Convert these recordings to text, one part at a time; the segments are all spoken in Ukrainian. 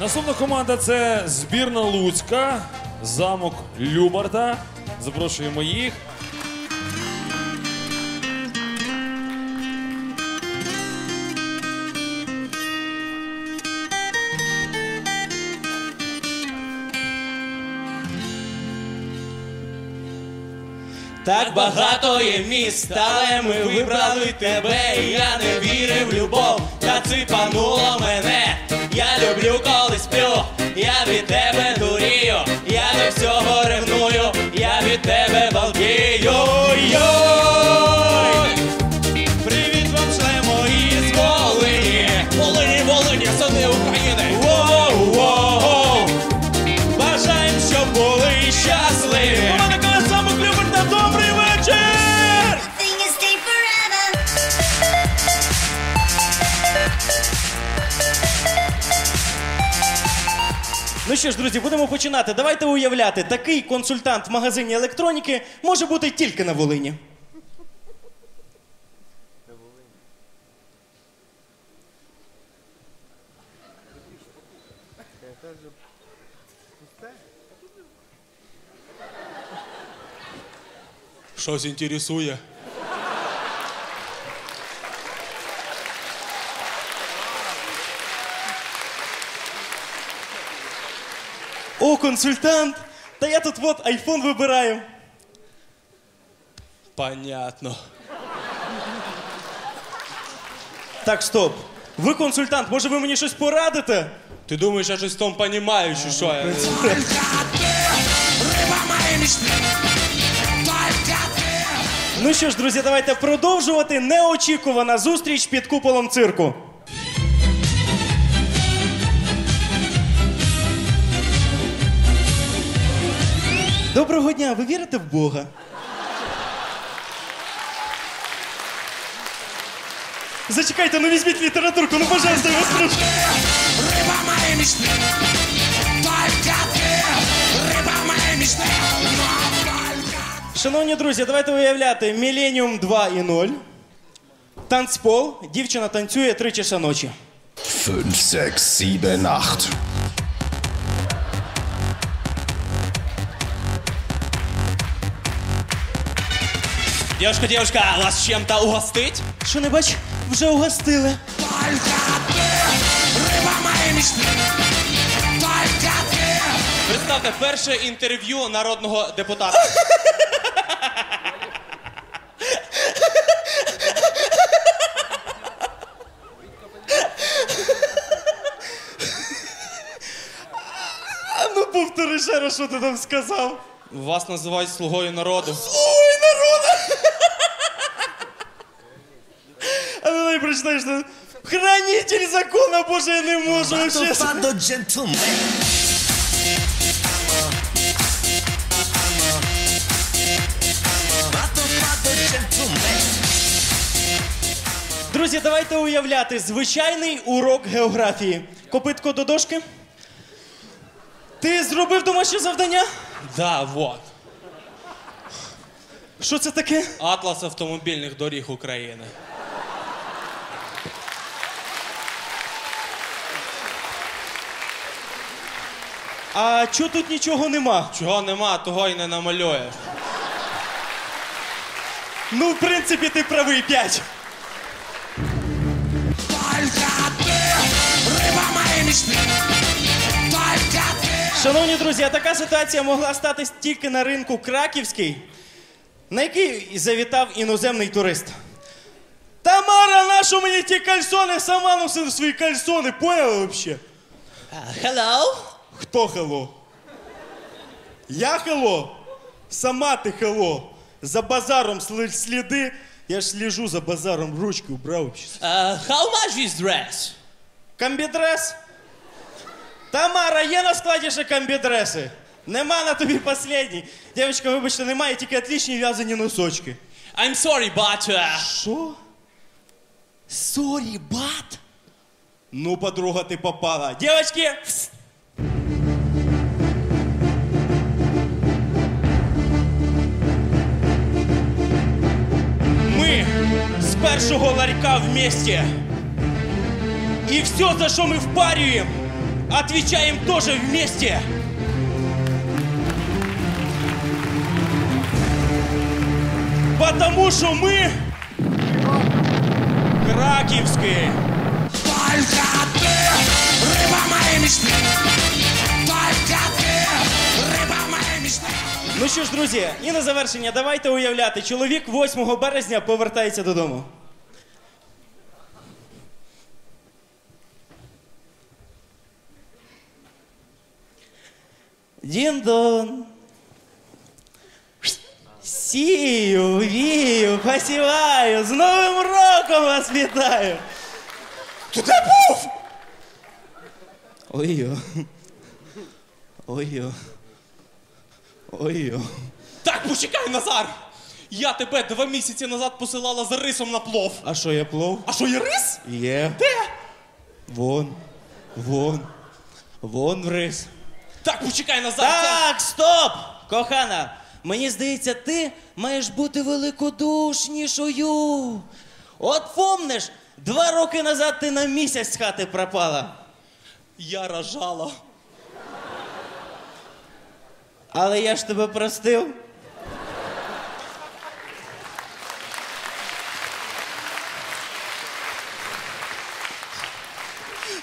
Наступна команда це збірна Луцька, замок Любарта. Запрошуємо їх. Так багато є міст, але ми вибрали тебе. І я не вірив в любов, та ципануло мене. Я люблю, коли сплю, я від тебе дурію, я до всього ревную, Ну що ж, друзі, будемо починати. Давайте уявляти, такий консультант в магазині електроніки може бути тільки на Волині. Щось інтересує. О, консультант! Та я тут вот айфон вибираю. Понятно. Так, стоп. Ви консультант, може ви мені щось порадите? Ти думаєш, я щось в тому понімаю, чи що? Я... Ну що ж, друзі, давайте продовжувати. Неочікувана зустріч під куполом цирку. Доброго дня, ви вірите в Бога? Зачекайте, ну візьміть літературку, ну пожалуйста, я вас прошу. Рыба моей мечты, только ты, рыба моей мечты, но только Шановні друзі, давайте уявляти Міленіум 2.0. Танцпол. Дівчина танцює три часа ночі. 5, 6, 7, 8. Дівчинка, дівчинка, вас чим-то угостить? Що не бач? Вже угостили. рыба моей мечты, только ты. Представте, перше інтерв'ю народного депутата. А ну повтори ще раз, що ти там сказав. Вас називають слугою народу. А прочитаєш. що Хранитель закона, боже, я не можу вообще. Друзі, давайте уявляти звичайний урок географії. Копитко до дошки. Ти зробив домашнє завдання? Да, вот. Що це таке? Атлас автомобільних доріг України. А чого тут нічого нема? Чого нема, того й не намалюєш. Ну, в принципі, ти правий п'ять. Только ты, рыба моей мечты, только ты. Шановні друзі, а така ситуація могла статись тільки на ринку Краківський, на який завітав іноземний турист. Тамара, нащо мені ті кальсони? Сама носи свої кальсони, поняли взагалі? Hello? Хто хело? Я хело? Сама ти хело. За базаром сли- сліди. Я ж сліжу за базаром, ручки убрав. вообще. Uh, how much is dress? Комбідрес? Тамара, є на складі ще комбідреси? Нема на тобі последній. Дівчинка, вибачте, немає, тільки отлічні в'язані носочки. I'm sorry, but uh, Що? Сорі, бат? Ну, подруга, ти попала. Дівчатки, вс- з першого ларька вместе. І все, за що ми впарюємо, Отвечаем тоже вместе. Потому что мы Краківський. Только ты, рыба моей мечты. Только ты, рыба моей мечты. Ну що ж, друзі, і на завершення давайте уявляти, чоловік 8 березня повертається додому. Дін-дон. Сію, вію, посіваю, з Новим роком вас вітаю. Ти де був? Ой-йо. Ой-йо. Ой-йо. Так, почекай, Назар! Я тебе два місяці назад посилала за рисом на плов. А що я плов? А що є рис? Є. Де? Вон. Вон. Вон рис. Так, почекай, Назар! це- Так, стоп! Кохана, мені здається, ти маєш бути великодушнішою. От помниш, два роки назад ти на місяць з хати пропала. Я рожала. Але я ж тебе простив.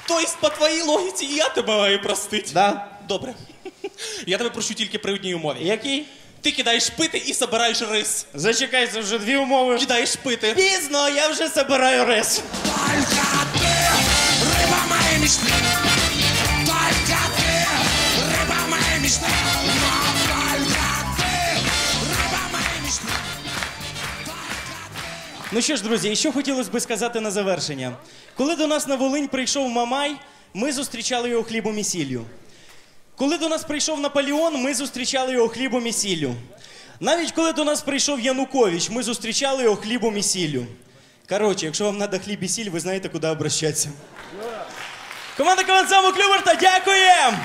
Тобто, по твоїй логіці, і я тебе маю простити. Да? Добре. Я тебе прощу тільки при одній умові. Який? Ти кидаєш пити і собираєш рис. Зачекай, це вже дві умови. Кидаєш пити. Пізно, я вже забираю рис. Только ты, рыба моей мечты. Только ты, рыба моей мечты. Но только ты, рыба моей мечты. Ну що ж, друзі, і що хотілося би сказати на завершення. Коли до нас на Волинь прийшов Мамай, ми зустрічали його хлібом і сіллю. Коли до нас прийшов Наполеон, ми зустрічали його хлібом і сіллю. Навіть коли до нас прийшов Янукович, ми зустрічали його хлібом і сіллю. Коротше, якщо вам треба хліб і сіль, ви знаєте, куди обращатися. Команда Команд Замок Люберта, дякуємо!